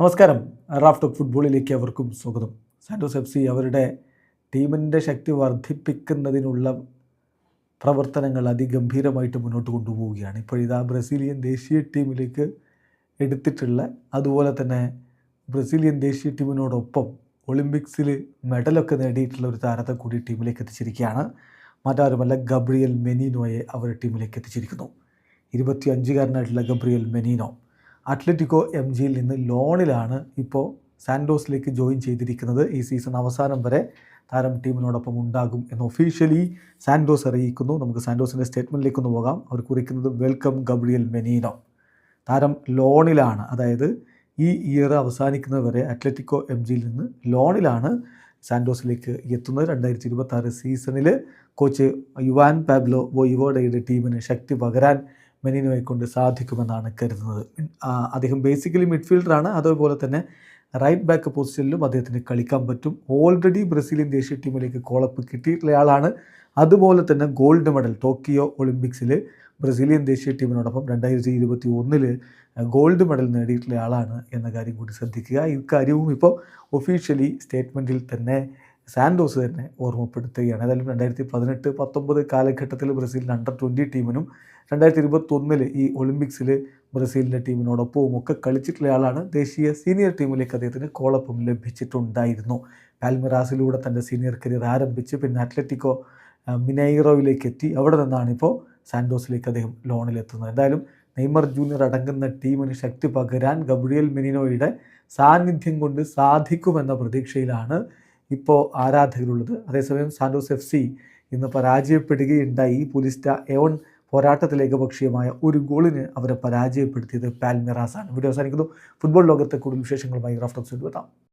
നമസ്കാരം. Raf talk ഫുട്ബോളിലേക്ക് അവർക്കും സ്വാഗതം. സാന്റോസ് എഫ് സി അവരുടെ ടീമിന്റെ ശക്തി വർദ്ധിപ്പിക്കുന്നതിനുള്ള പ്രവർത്തനങ്ങൾ അതിഗംഭീരമായിട്ട് മുന്നോട്ട് കൊണ്ടുപോവുകയാണ്. ഇപ്പോഴിതാ ബ്രസീലിയൻ ദേശീയ ടീമിലേക്ക് എടുത്തിട്ടുള്ള അതുപോലെ തന്നെ ബ്രസീലിയൻ ദേശീയ ടീമിനോടൊപ്പം ഒളിമ്പിക്സിൽ മെഡലൊക്കെ നേടിയിട്ടുള്ള ഒരു താരത്തെ കൂടി ടീമിലേക്ക് എത്തിച്ചിരിക്കുകയാണ്. മറ്റാരുമല്ല ഗബ്രിയൽ മെനീനോയെ അവരുടെ ടീമിലേക്ക് എത്തിച്ചിരിക്കുന്നു. ഇരുപത്തി അഞ്ചുകാരനായിട്ടുള്ള ഗബ്രിയൽ മെനീനോ. അത്ലറ്റിക്കോ എം ജിയിൽ നിന്ന് ലോണിലാണ് ഇപ്പോൾ സാൻഡോസിലേക്ക് ജോയിൻ ചെയ്തിരിക്കുന്നത്. ഈ സീസൺ അവസാനം വരെ താരം ടീമിനോടൊപ്പം ഉണ്ടാകും എന്ന് ഒഫീഷ്യലി സാൻഡോസ് അറിയിക്കുന്നു. നമുക്ക് സാൻഡോസിന്റെ സ്റ്റേറ്റ്മെന്റിലേക്ക് ഒന്ന് പോകാം. അവർ കുറിക്കുന്നത് വെൽക്കം ഗബ്രിയൽ മെനീനോ. താരം ലോണിലാണ് അതായത് ഈ ഇയർ അവസാനിക്കുന്നത് വരെ അത്ലറ്റിക്കോ എം ജിയിൽ നിന്ന് ലോണിലാണ് സാൻഡോസിലേക്ക് എത്തുന്നത്. രണ്ടായിരത്തി ഇരുപത്തി സീസണിൽ കോച്ച് യുവാൻ പാബ്ലോ വോയിവോഡയുടെ ടീമിന് ശക്തി പകരാൻ മെനീനോയെ കൊണ്ട് സാധിക്കുമെന്നാണ് കരുതുന്നത്. അദ്ദേഹം ബേസിക്കലി മിഡ്ഫീൽഡറാണ് അതേപോലെ തന്നെ റൈറ്റ് ബാക്ക് പൊസിഷനിലും അദ്ദേഹത്തിന് കളിക്കാൻ പറ്റും. ഓൾറെഡി ബ്രസീലിയൻ ദേശീയ ടീമിലേക്ക് കോളപ്പ് കിട്ടിയിട്ടുള്ളയാളാണ് അതുപോലെ തന്നെ ഗോൾഡ് മെഡൽ ടോക്കിയോ ഒളിമ്പിക്സിൽ ബ്രസീലിയൻ ദേശീയ ടീമിനോടൊപ്പം രണ്ടായിരത്തി ഇരുപത്തി ഒന്നിൽ ഗോൾഡ് മെഡൽ നേടിയിട്ടുള്ള ആളാണ് എന്ന കാര്യം കൂടി ശ്രദ്ധിക്കുക. ഇക്കാര്യവും ഇപ്പോൾ ഒഫീഷ്യലി സ്റ്റേറ്റ്മെന്റിൽ തന്നെ സാൻഡോസ് തന്നെ ഓർമ്മപ്പെടുത്തുകയാണ്. ഏതായാലും രണ്ടായിരത്തി പതിനെട്ട് പത്തൊമ്പത് കാലഘട്ടത്തിൽ ബ്രസീലിന്റെ അണ്ടർ ട്വന്റി ടീമിനും രണ്ടായിരത്തി ഇരുപത്തൊന്നിൽ ഈ ഒളിമ്പിക്സിൽ ബ്രസീലിന്റെ ടീമിനോടൊപ്പവും ഒക്കെ കളിച്ചിട്ടുള്ള ആളാണ്. ദേശീയ സീനിയർ ടീമിലേക്ക് അദ്ദേഹത്തിന് കോളപ്പം ലഭിച്ചിട്ടുണ്ടായിരുന്നു. പാൽമിറാസിലൂടെ തന്റെ സീനിയർ കരിയർ ആരംഭിച്ച് പിന്നെ അത്ലറ്റിക്കോ മിനൈറോയിലേക്ക് എത്തി. അവിടെ നിന്നാണ് ഇപ്പോൾ സാൻഡോസിലേക്ക് അദ്ദേഹം ലോണിലെത്തുന്നത് എന്തായാലും നെയ്മർ ജൂനിയർ അടങ്ങുന്ന ടീമിന് ശക്തി പകരാൻ ഗബ്രിയൽ മെനിനോയുടെ സാന്നിധ്യം കൊണ്ട് സാധിക്കുമെന്ന പ്രതീക്ഷയിലാണ് ഇപ്പോൾ ആരാധകരുള്ളത്. അതേസമയം സാൻഡോസ് എഫ് സി ഇന്ന് പരാജയപ്പെടുകയുണ്ടായി. പുലിസ്റ്റ എവൺ പോരാട്ടത്തിൽ ഏകപക്ഷീയമായ ഒരു ഗോളിന് അവരെ പരാജയപ്പെടുത്തിയത് പാൽമിറാസാണ്. വീഡിയോ അവസാനിക്കുന്നു. ഫുട്ബോൾ ലോകത്തെ കൂടുതൽ വിശേഷങ്ങളുമായി റഫറൻസ് എത്താം.